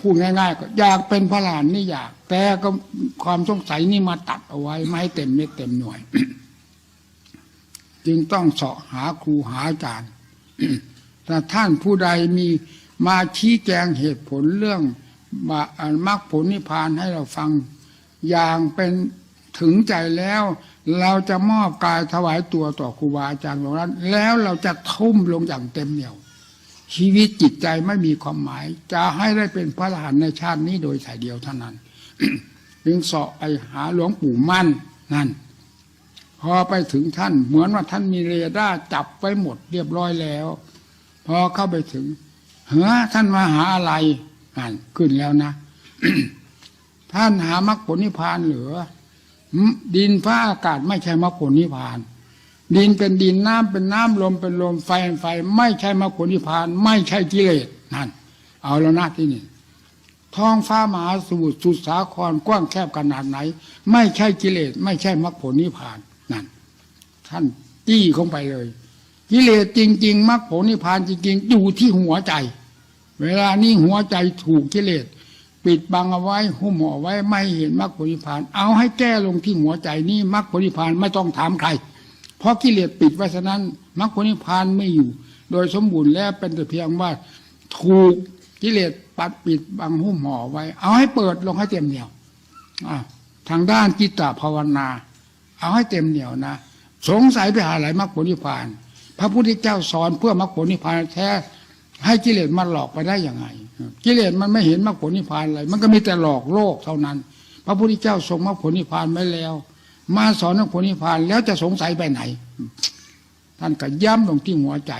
พูดง่ายๆก็อยากเป็นพระหลานนี่อยาก แต่ก็ความสงสัยนี่มาตัดเอาไว้ ไม่ให้เต็มเม็ดเต็มหน่วย จึงต้องเสาะหาครูหาอาจารย์แต่ท่านผู้ใดมีมาชี้แจงเหตุผลเรื่องมรรคผลนิพพานให้เราฟัง อย่างเป็นถึงใจแล้ว เราจะมอบกายถวายตัวต่อครูบาอาจารย์ของนั้นแล้วเราจะทุ่มลงอย่างเต็มเหนี่ยว ชีวิตจิตใจไม่มีความหมาย จะให้ได้เป็นพระอรหันต์ในชาตินี้โดยสายเดียวเท่านั้นจึงเสาะไปหาหลวงปู่มั่นนั่น พอไปถึงท่าน เหมือนว่าท่านมีเรดาร์จับไว้หมดเรียบร้อยแล้ว พอเข้าไปถึงเฮ้อท่านมาหาอะไรนั่นขึ้นแล้วนะ ท่านหามรรคผลนิพพานเหรือดินฟ้าอากาศไม่ใช่มรรคผลนิพพาน ดินเป็นดินน้ำเป็นน้ำลมเป็นลมไฟเป็นไฟ ไม่ใช่มรรคผลนิพพาน ไม่ใช่กิเลสนั่น เอาแล้วนะที่นี่ท้องฟ้ามหาสมุทรสุดสาครกว้างแคบขนาดไหน ไม่ใช่กิเลสไม่ใช่มรรคผลนิพพานนั่น ท่านจี้เข้าไปเลย กิเลสจริง ๆมรรคผลนิพพานจริง ๆ อยู่ที่หัวใจ เวลานี้หัวใจถูกกิเลสปิดบังเอาไว้หุ้มห่อไว้ไม่เห็นมรรคผลนิพพาน เอาให้แก้ลงที่หัวใจนี่มรรคผลนิพพานไม่ต้องถามใคร ราะกิเลสปิดไว้ฉะนั้นมรรคผลนิพพานไม่อยู่ โดยสมบูรณ์แล้วเป็นแต่เพียงว่าถูกกิเลสปัดปิดบังหุ้มห่อไว้ เอาให้เปิดลงให้เต็มเหนียวทางด้านจิตตภาวนา เอาให้เต็มเหนียวนะสงสัยไปหาอะไรมรรคผลนิพพาน พระพุทธเจ้าสอนเพื่อมรรคผลนิพพานแท้ให้กิเลสมันหลอกไปได้ยังไง กิเลสมันไม่เห็นมรรคผลนิพพานอะไรมันก็มีแต่หลอกโลกเท่านั้น พระพุทธเจ้าทรงมรรคผลนิพพานไว้แล้ว มาสอนมรรคผลนิพพานแล้วจะสงสัยไปไหน ท่านก็ย้ำลงที่หัวใจ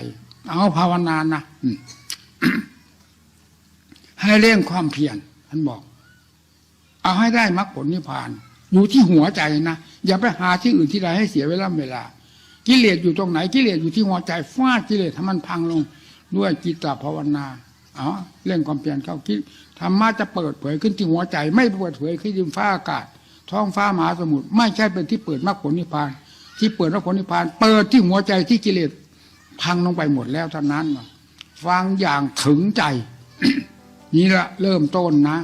เอาภาวนานะให้เร่งความเพียรท่านบอก เอาให้ได้มรรคผลนิพพาน อยู่ที่หัวใจนะอย่าไปหาที่อื่นที่ใดให้เสียเวลาเวลา กิเลสอยู่ตรงไหนกิเลสอยู่ที่หัวใจฟาดกิเลสทำมันพังลงด้วยจิตตภาวนาเอาเร่งความเพียรเข้าคิดธรรมะจะเปิดเผยขึ้นที่หัวใจ ไม่เปิดเผยขึ้นที่ฟ้าอากาศ ท้องฟ้ามหาสมุทรไม่ใช่เป็นที่เปิดมรรคผลนิพพาน ที่เปิดมรรคผลนิพพาน เปิดที่หัวใจที่กิเลสพังลงไปหมดแล้วเท่านั้นฟังอย่างถึงใจ นี่ละเริ่มต้นนะ